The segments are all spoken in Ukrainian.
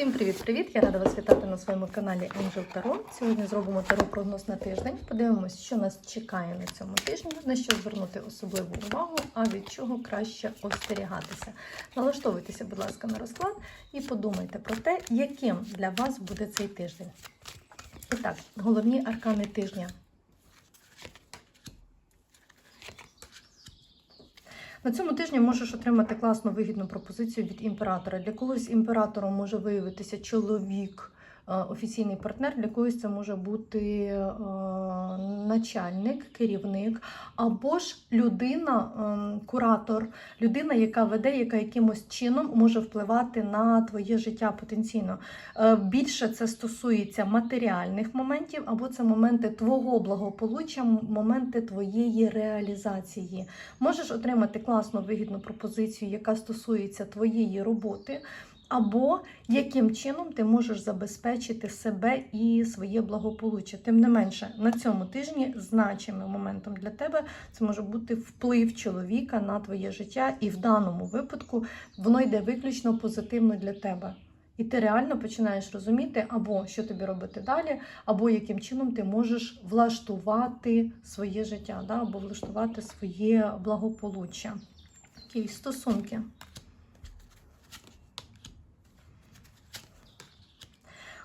Всім привіт-привіт! Я рада вас вітати на своєму каналі Angel Tarot. Сьогодні зробимо таро прогноз на тиждень. Подивимось, що нас чекає на цьому тижні, на що звернути особливу увагу, а від чого краще остерігатися. Налаштовуйтеся, будь ласка, на розклад і подумайте про те, яким для вас буде цей тиждень. І так, головні аркани тижня. На цьому тижні можеш отримати класну вигідну пропозицію від імператора. Для когось імператором може виявитися чоловік, офіційний партнер, для когось це може бути е, начальник, керівник, або ж людина, е, куратор, людина, яка веде, яка якимось чином може впливати на твоє життя потенційно. Е, Більше це стосується матеріальних моментів, або це моменти твого благополуччя, моменти твоєї реалізації. Можеш отримати класну вигідну пропозицію, яка стосується твоєї роботи, або яким чином ти можеш забезпечити себе і своє благополуччя. Тим не менше, на цьому тижні значимим моментом для тебе це може бути вплив чоловіка на твоє життя, і в даному випадку воно йде виключно позитивно для тебе. І ти реально починаєш розуміти, або що тобі робити далі, або яким чином ти можеш влаштувати своє життя, да? або влаштувати своє благополуччя. Такі стосунки.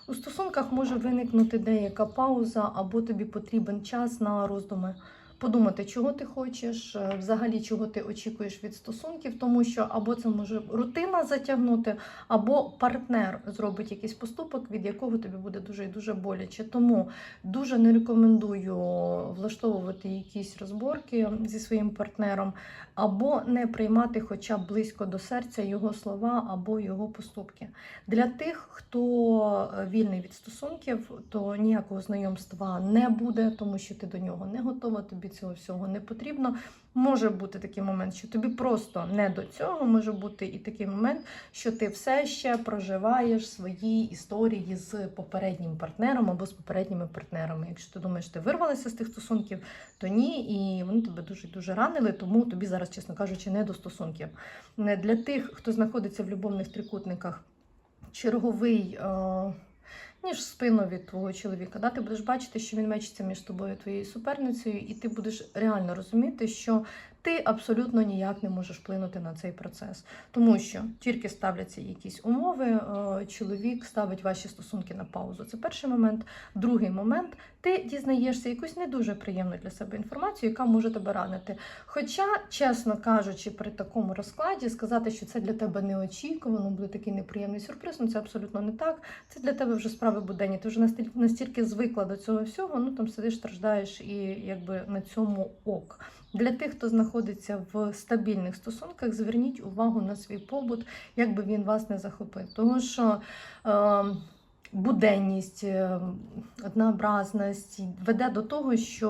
У стосунках може виникнути деяка пауза, або тобі потрібен час на роздуми. Подумати, чого ти хочеш, е, взагалі чого ти очікуєш від стосунків, тому що або це може рутина затягнути, або партнер зробить якийсь поступок, від якого тобі буде дуже і дуже боляче. Тому дуже не рекомендую влаштовувати якісь розборки зі своїм партнером, або не приймати хоча б близько до серця його слова або його поступки. Для тих, хто е, вільний від стосунків, то ніякого знайомства не буде, тому що ти до нього не готова, тобі цього всього не потрібно. Може бути такий момент, що тобі просто не до цього, може бути і такий момент, що ти все ще проживаєш свої історії з попереднім партнером або з попередніми партнерами. Якщо ти думаєш, ти вирвалася з тих стосунків, то ні, і вони тебе дуже дуже ранили, тому тобі зараз, чесно кажучи, не до стосунків. Для тих, хто знаходиться в любовних трикутниках, черговий. Ніж спину від твого чоловіка. Да? Ти будеш бачити, що він мечиться між тобою і твоєю суперницею, і ти будеш реально розуміти, що ти абсолютно ніяк не можеш вплинути на цей процес. Тому що тільки ставляться якісь умови, е, чоловік ставить ваші стосунки на паузу. Це перший момент. Другий момент ти дізнаєшся якусь не дуже приємну для себе інформацію, яка може тебе ранити. Хоча, чесно кажучи, при такому розкладі сказати, що це для тебе неочікувано, буде такий неприємний сюрприз, ну це абсолютно не так. Це для тебе вже справи буденні. Ти вже настільки, настільки звикла до цього всього, ну там сидиш, страждаєш і якби на цьому ок. Для тих, хто знаходиться в стабільних стосунках, зверніть увагу на свій побут, як би він вас не захопив. Тому що е, буденність, е, однообразність веде до того, що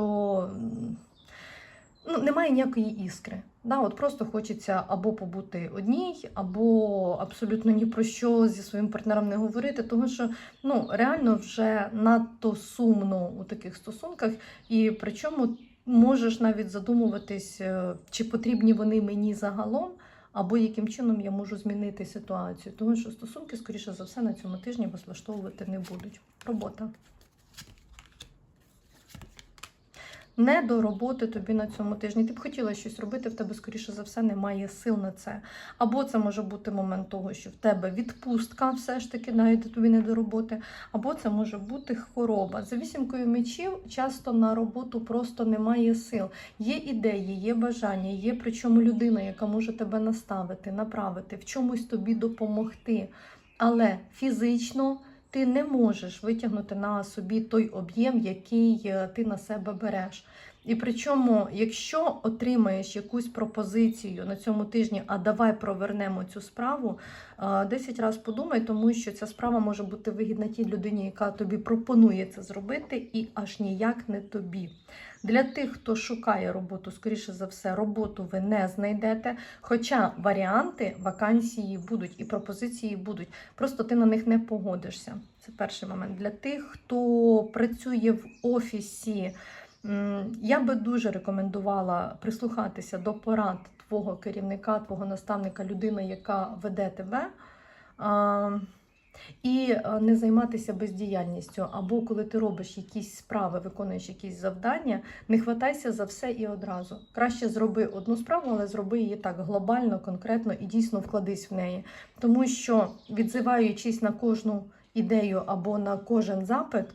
ну, немає ніякої іскри. Да, от Просто хочеться або побути одній, або абсолютно ні про що зі своїм партнером не говорити, тому що ну, реально вже надто сумно у таких стосунках, і причому можеш навіть задумуватись, е, чи потрібні вони мені загалом, або яким чином я можу змінити ситуацію. Тому що стосунки, скоріше за все, на цьому тижні вас влаштовувати не будуть. Робота. Не до роботи тобі на цьому тижні. Ти б хотіла щось робити, в тебе, скоріше за все, немає сил на це. Або це може бути момент того, що в тебе відпустка все ж таки навіть тобі не до роботи, або це може бути хвороба. За вісімкою мечів часто на роботу просто немає сил. Є ідеї, є бажання, є причому людина, яка може тебе наставити, направити, в чомусь тобі допомогти. Але фізично ти не можеш витягнути на собі той об'єм, який е, ти на себе береш. І причому, якщо отримаєш якусь пропозицію на цьому тижні, а давай провернемо цю справу, 10 разів подумай, тому що ця справа може бути вигідна тій людині, яка тобі пропонує це зробити, і аж ніяк не тобі. Для тих, хто шукає роботу, скоріше за все, роботу ви не знайдете. Хоча варіанти вакансії будуть і пропозиції будуть. Просто ти на них не погодишся. Це перший момент. Для тих, хто працює в офісі. Я би дуже рекомендувала прислухатися до порад твого керівника, твого наставника, людини, яка веде тебе. І не займатися бездіяльністю, або коли ти робиш якісь справи, виконуєш якісь завдання, не хватайся за все і одразу. Краще зроби одну справу, але зроби її так глобально, конкретно і дійсно вкладись в неї. Тому що, відзиваючись на кожну ідею або на кожен запит,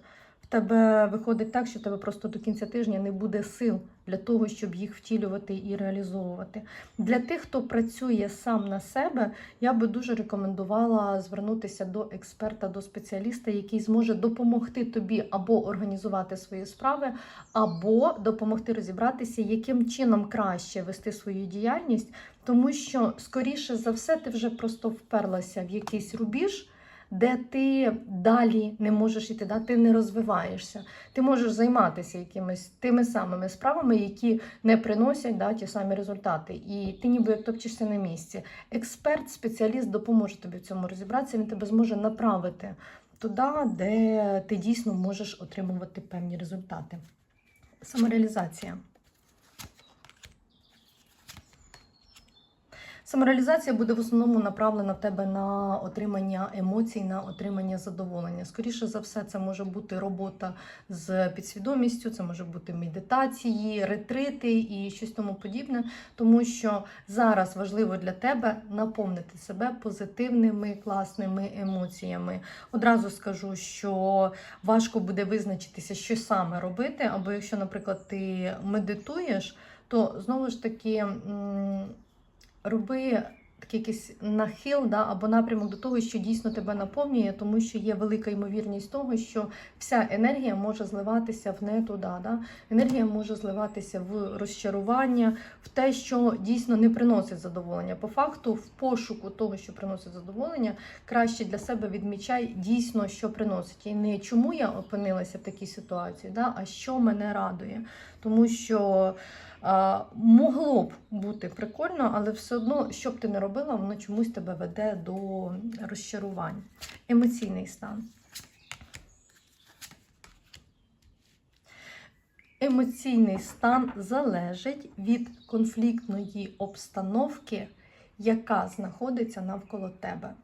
тебе виходить так, що тебе просто до кінця тижня не буде сил для того, щоб їх втілювати і реалізовувати. Для тих, хто працює сам на себе, я би дуже рекомендувала звернутися до експерта, до спеціаліста, який зможе допомогти тобі або організувати свої справи, або допомогти розібратися, яким чином краще вести свою діяльність, тому що, скоріше за все, ти вже просто вперлася в якийсь рубіж. Де ти далі не можеш іти, да? ти не розвиваєшся. Ти можеш займатися якимись тими самими справами, які не приносять да, ті самі результати. І ти ніби як топчешся на місці. Експерт, спеціаліст допоможе тобі в цьому розібратися, він тебе зможе направити туди, де ти дійсно можеш отримувати певні результати. Самореалізація. Самореалізація буде в основному направлена в тебе на отримання емоцій, на отримання задоволення. Скоріше за все, це може бути робота з підсвідомістю, це може бути медитації, ретрити і щось тому подібне, тому що зараз важливо для тебе наповнити себе позитивними класними емоціями. Одразу скажу, що важко буде визначитися, що саме робити, або якщо, наприклад, ти медитуєш, то знову ж таки. Роби такий якийсь нахил да, або напрямок до того, що дійсно тебе наповнює, тому що є велика ймовірність того, що вся енергія може зливатися в не туди. Да? Енергія може зливатися в розчарування, в те, що дійсно не приносить задоволення. По факту, в пошуку того, що приносить задоволення, краще для себе відмічай дійсно, що приносить. І не чому я опинилася в такій ситуації, да? а що мене радує. Тому що. Могло б бути прикольно, але все одно, що б ти не робила, воно чомусь тебе веде до розчарувань. Емоційний стан. Емоційний стан залежить від конфліктної обстановки, яка знаходиться навколо тебе.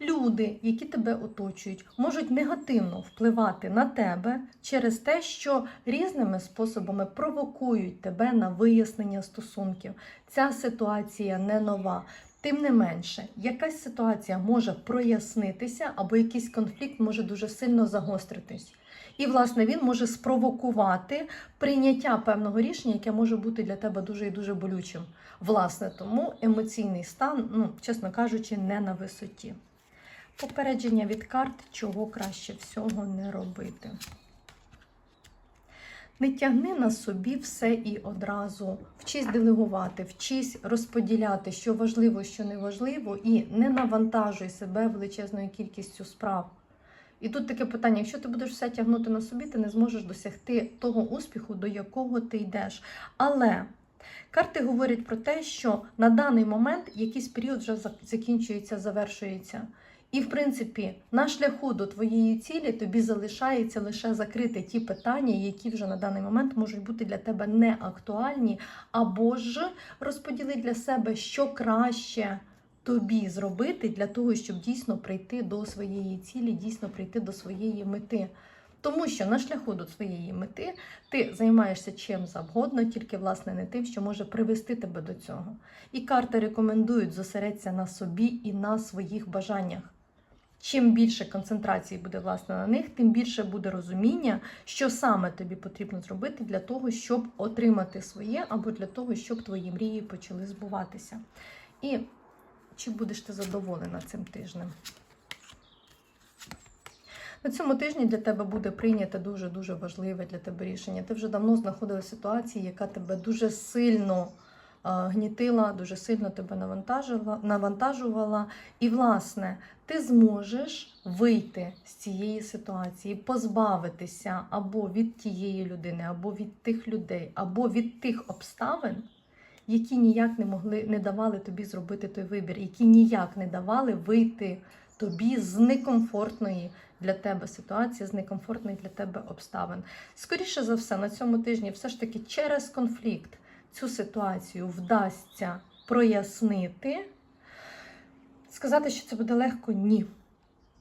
Люди, які тебе оточують, можуть негативно впливати на тебе через те, що різними способами провокують тебе на вияснення стосунків. Ця ситуація не нова. Тим не менше, якась ситуація може прояснитися, або якийсь конфлікт може дуже сильно загостритись. І, власне, він може спровокувати прийняття певного рішення, яке може бути для тебе дуже і дуже болючим. Власне, тому емоційний стан, ну, чесно кажучи, не на висоті. Попередження від карт, чого краще всього не робити. Не тягни на собі все і одразу. Вчись делегувати, вчись розподіляти, що важливо, що не важливо, і не навантажуй себе величезною кількістю справ. І тут таке питання: якщо ти будеш все тягнути на собі, ти не зможеш досягти того успіху, до якого ти йдеш. Але карти говорять про те, що на даний момент якийсь період вже закінчується, завершується. І, в принципі, на шляху до твоєї цілі тобі залишається лише закрити ті питання, які вже на даний момент можуть бути для тебе не актуальні, або ж розподіли для себе, що краще тобі зробити для того, щоб дійсно прийти до своєї цілі, дійсно прийти до своєї мети. Тому що на шляху до своєї мети ти займаєшся чим завгодно, тільки власне не тим, що може привести тебе до цього. І карти рекомендують зосередься на собі і на своїх бажаннях. Чим більше концентрації буде власне на них, тим більше буде розуміння, що саме тобі потрібно зробити для того, щоб отримати своє, або для того, щоб твої мрії почали збуватися. І чи будеш ти задоволена цим тижнем? На цьому тижні для тебе буде прийнято дуже-дуже важливе для тебе рішення. Ти вже давно знаходилася в ситуації, яка тебе дуже сильно гнітила, дуже сильно тебе навантажила, навантажувала. І, власне, ти зможеш вийти з цієї ситуації, позбавитися або від тієї людини, або від тих людей, або від тих обставин, які ніяк не могли не давали тобі зробити той вибір, які ніяк не давали вийти тобі з некомфортної для тебе ситуації, з некомфортних для тебе обставин. Скоріше за все, на цьому тижні все ж таки через конфлікт цю ситуацію вдасться прояснити. Сказати, що це буде легко, ні.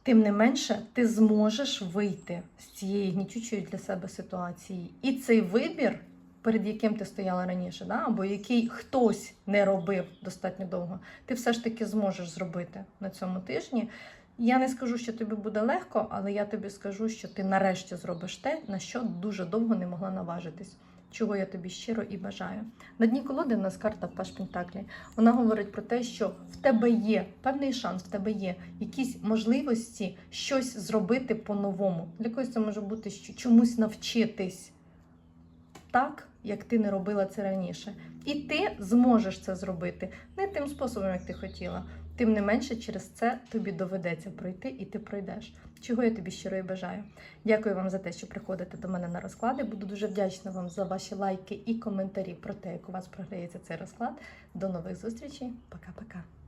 Тим не менше, ти зможеш вийти з цієї гнітючої для себе ситуації. І цей вибір, перед яким ти стояла раніше, да? або який хтось не робив достатньо довго, ти все ж таки зможеш зробити на цьому тижні. Я не скажу, що тобі буде легко, але я тобі скажу, що ти нарешті зробиш те, на що дуже довго не могла наважитись. Чого я тобі щиро і бажаю. На дні колоди в нас карта Паш Пентаклі. Вона говорить про те, що в тебе є певний шанс, в тебе є якісь можливості щось зробити по-новому. Для когось це може бути чомусь навчитись так, як ти не робила це раніше. І ти зможеш це зробити не тим способом, як ти хотіла. Тим не менше, через це тобі доведеться пройти, і ти пройдеш. Чого я тобі щиро і бажаю. Дякую вам за те, що приходите до мене на розклади. Буду дуже вдячна вам за ваші лайки і коментарі про те, як у вас програється цей розклад. До нових зустрічей. Пока-пока.